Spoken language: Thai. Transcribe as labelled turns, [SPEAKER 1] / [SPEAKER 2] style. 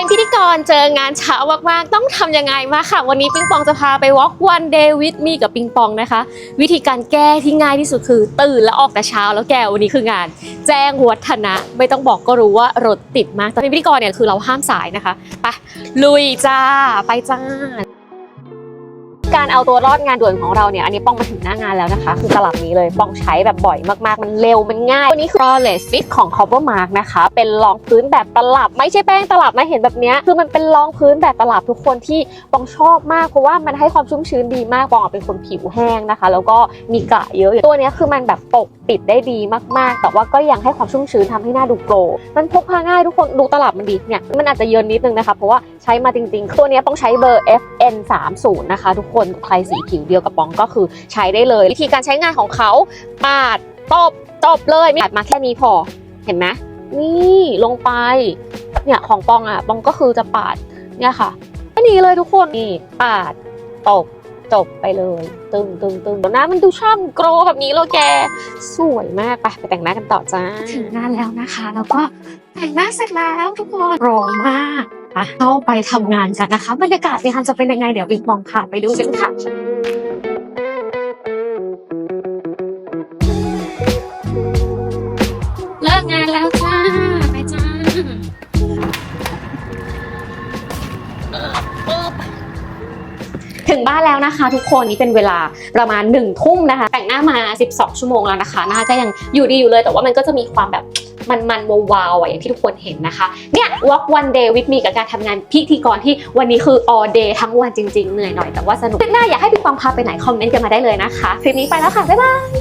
[SPEAKER 1] เป็นพิธีกรเจองานเช้ามากๆ ต้องทำยังไงมาค่ะ วันนี้ปิงปองจะพาไป walk one day with me กับปิงปองนะคะ วิธีการแก้ที่ง่ายที่สุดคือตื่นแล้วออกแต่เช้าแล้วแก้วันนี้คืองาน แจ้งวัฒนะ ไม่ต้องบอกก็รู้ว่ารถติดมากแต่เป็นพิธีกรเนี่ยคือเราห้ามสายนะคะไปลุยจ้าไปจ้า การเอาตัวรอดงานด่วนของเราเนี่ย อันนี้ป้องมาถึงหน้างานแล้วนะคะ คือตลับนี้เลยป้องใช้แบบบ่อยมากๆ มันเร็วมันง่ายตัวนี้คือ Flawless Fit ของ Covermark นะคะ เป็นรองพื้นแบบตลับ ไม่ใช่แป้งตลับนะเห็นแบบนี้คือมันเป็นรองพื้นแบบตลับทุกคนที่ป้องชอบมากเพราะว่ามันให้ความชุ่มชื้นดีมากป้องเป็นคนผิวแห้งนะคะ แล้วก็มีกระเยอะตัวนี้คือมันแบบปกปิดได้ดีมากๆ แต่ว่าก็ยังให้ความชุ่มชื้นทำให้หน้าดูโกลมันพกพาง่ายทุกคนดูตลับมันดีเนี่ยมันอาจจะเยินนิดนึงนะคะเพราะว่าใช้มาจริงๆตัวนี้ยต้องใช้เบอร์ FN 3 0นะคะทุกคนนใครสีผิวเดียวกับปองก็คือใช้ได้เลย วิธีการใช้งานของเขาปาดตบจบเลยไม่ปาดมาแค่นี้พอเห็นไหมนี่ลงไปเนี่ยของปองอะปองก็คือจะปาดเนี่ยค่ะแค่นี้เลยทุกคนนี่ปาดตบจบไปเลยตึงตึงตึงเดี๋ยวหน้ามันดูช่ำโกรแบบนี้เลยแก สวยมากไปไปแต่งหน้ากันต่อจ้า
[SPEAKER 2] ถึงงาแล้วนะคะ แล้วก็แต่งหน้าเสร็จแล้วทุกคนร้อมากะเข้าไปทำงานกันนะคะ บรรยากาศในงานจะเป็นยังไงเดี๋ยวบิงมองผ่านไปดูกันค่ะ เลิกงานแล้วจ้า ไปจ้า
[SPEAKER 1] ถึงบ้านแล้วนะคะ ทุกคนนี่เป็นเวลาประมาณ1นึ่ทุ่มนะคะ แต่งหน้ามา 12 ชั่วโมงแล้วนะคะหน้าก็ยังอยู่ดีอยู่เลย แต่ว่ามันก็จะมีความแบบ มันมันวาวๆอะอย่างที่ทุกคนเห็นนะคะ เนี่ย walk one day with me กับการทำงานพิธีกรที่วันนี้คือ all day ทั้งวันจริงๆ เหนื่อยหน่อยแต่ว่าสนุกคลิปหน้าอยากให้พี่ปองพาไปไหนคอมเมนต์กันมาได้เลยนะคะ คลิปนี้ไปแล้วค่ะ บ๊ายบาย